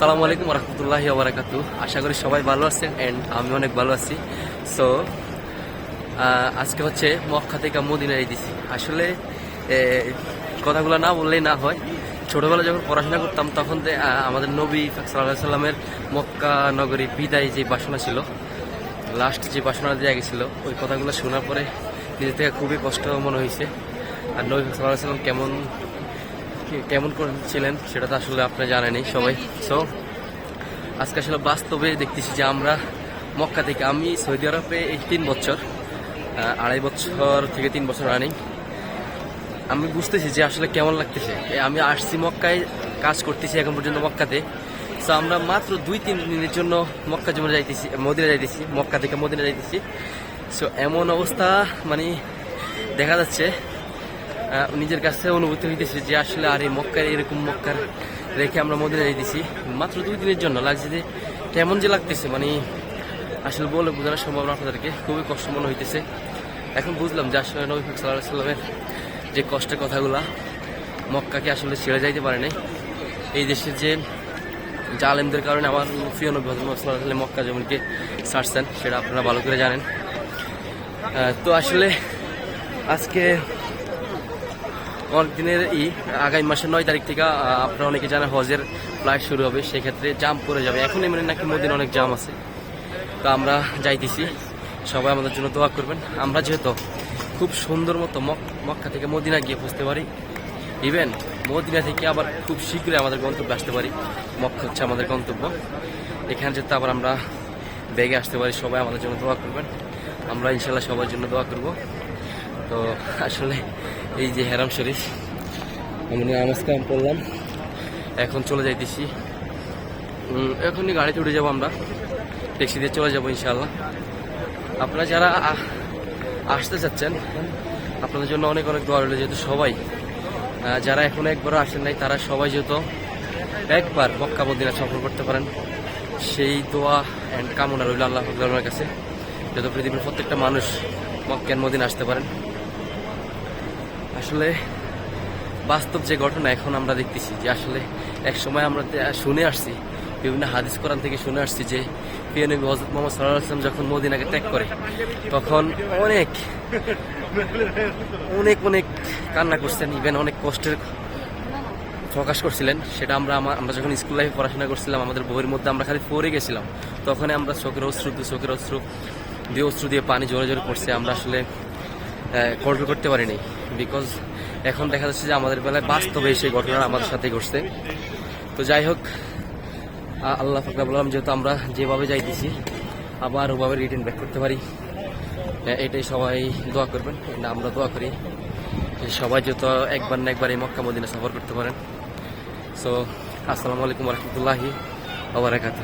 সালামু আলাইকুম রহমতুল্লাহি ওবরাকাতু আশা করি সবাই ভালো আছেন অ্যান্ড আমি অনেক ভালো আছি। সো আজকে হচ্ছে মক্কা থেকে মদিনায় দিছি আসলে কথাগুলো না বললেই না হয়। ছোটবেলা যখন পড়াশোনা করতাম, তখন আমাদের নবী সাল্লাহ সাল্লামের মক্কা নগরী বিদায় যে বাসনা ছিল লাস্ট যে বাসনা দেওয়া গেছিল, ওই কথাগুলো শোনার পরে নিজে থেকে খুবই কষ্ট মনে হয়েছে আর নবী সাল্লাহ সাল্লাম কেমন কেমন করেছিলেন সেটা তো আসলে আপনি জানেনই সবাই। সো আজকে আসলে বাস্তবে দেখতেছি যে আমরা মক্কা থেকে, আমি সৌদি আরবে এই তিন বছর আড়াই বছর থেকে তিন বছর রানিং আমি বুঝতেছি যে আসলে কেমন লাগতেছে। আমি আসছি মক্কায়, কাজ করতেছি এখন পর্যন্ত মক্কাতে। সো আমরা মাত্র দুই, তিন দিনের জন্য মক্কা জমে যাইতেছি, মদিনা যাইতেছি, মক্কা থেকে মদিনা যাইতেছি। সো এমন অবস্থা মানে দেখা যাচ্ছে নিজের কাছে অনুভূতি হইতেছে যে আসলে আর এই মক্কার এরকম মক্কার রেখে আমরা মদিনা যাইতেছি। মাত্র দুই দিনের জন্য লাগছে যে কেমন যে লাগতেছে মানে আসলে বলে বোঝানো সম্ভব না আপনাদেরকে, খুবই কষ্ট মনে হইতেছে। এখন বুঝলাম যে আসলে নবী সাল্লাহ সাল্লামের যে কষ্টের কথাগুলা মক্কাকে আসলে ছেড়ে যাইতে পারে নাই। এই দেশের যে জালেমদের কারণে আমার প্রিয় নবী সাল্লাল্লাহু মক্কা জমিনকে ছাড়ছেন, সেটা আপনারা ভালো করে জানেন। তো আসলে আজকে অনেক দিনের ই, আগামী মাসের নয় তারিখ থেকে আপনারা অনেকে জানেন হজের ফ্লাইট শুরু হবে, সেক্ষেত্রে জাম পড়ে যাবে। এখন এমনি নাকি মদিন অনেক জাম আছে। তো আমরা যাইতেছি। সবাই আমাদের জন্য দোয়া করবেন। আমরা যেহেতু খুব সুন্দর মতো মক- মক্কা থেকে মদিনা গিয়ে বুঝতে পারি। ইভেন মদিনা থেকে আবার খুব শীঘ্রই আমাদের গন্তব্যে আসতে পারি। মক্কা হচ্ছে আমাদের গন্তব্য। এখানে যেতে আবার আমরা বেগে আসতে পারি। সবাই আমাদের জন্য দোয়া করবেন। আমরা ইনশাল্লাহ সবার জন্য দোয়া করব। তো আসলে এই যে হেরাম শরীফ, আমি নামাজ কাম করলাম। এখন চলে যাইতেছি। এখনই গাড়িতে উঠে যাব আমরা। ট্যাক্সি দিয়ে চলে যাব ইনশাল্লাহ আপনারা যারা আসতে চাচ্ছেন, আপনাদের জন্য অনেক অনেক দোয়া রইল। যেহেতু সবাই যারা এখনও একবারও আসেন নাই, তারা সবাই যেহেতু একবার মক্কা মদিনা সফর করতে পারেন, সেই দোয়া অ্যান্ড কামনা রইল আল্লাহ কাছে। যাতে পৃথিবীর প্রত্যেকটা মানুষ মক্কান মদিন আসতে পারেন। আসলে বাস্তব যে ঘটনা এখন আমরা দেখতেছি যে আসলে এক সময় আমরা শুনে আসছি, বিভিন্ন হাদিস কোরআন থেকে শুনে আসছি যে প্রিয় নবী হজরত মোহাম্মদ সাল্লাহ আসলাম যখন মদিনাকে ত্যাগ করে, তখন অনেক অনেক অনেক কান্না করছেন ইভেন অনেক কষ্টের প্রকাশ করছিলেন। সেটা আমরা আমরা যখন স্কুল লাইফে পড়াশোনা করছিলাম, আমাদের বইয়ের মধ্যে আমরা খালি পড়ে গেছিলাম। তখন আমরা চোখের অশ্রু চোখের অশ্রু দিয়ে অশ্রু দিয়ে পানি জোরে জোরে পড়ছে, আমরা আসলে কন্ট্রোল করতে পারিনি। বিকজ এখন দেখা যাচ্ছে যে আমাদের বেলায় বাস্তবে সেই ঘটনা আমাদের সাথে ঘটছে। তো যাই হোক আল্লাহ ফাকরা বললাম যেহেতু আমরা যেভাবে যাইতেছি, আবার ওভাবে রিটার্ন ব্যাক করতে পারি। এটাই সবাই দোয়া করবেন। এটা আমরা দোয়া করি সবাই যেহেতু একবার না একবার এই মক্কা মদিনা সফর করতে পারেন। সো আসসালামু আলাইকুম রহমতুল্লাহি আবরাকাত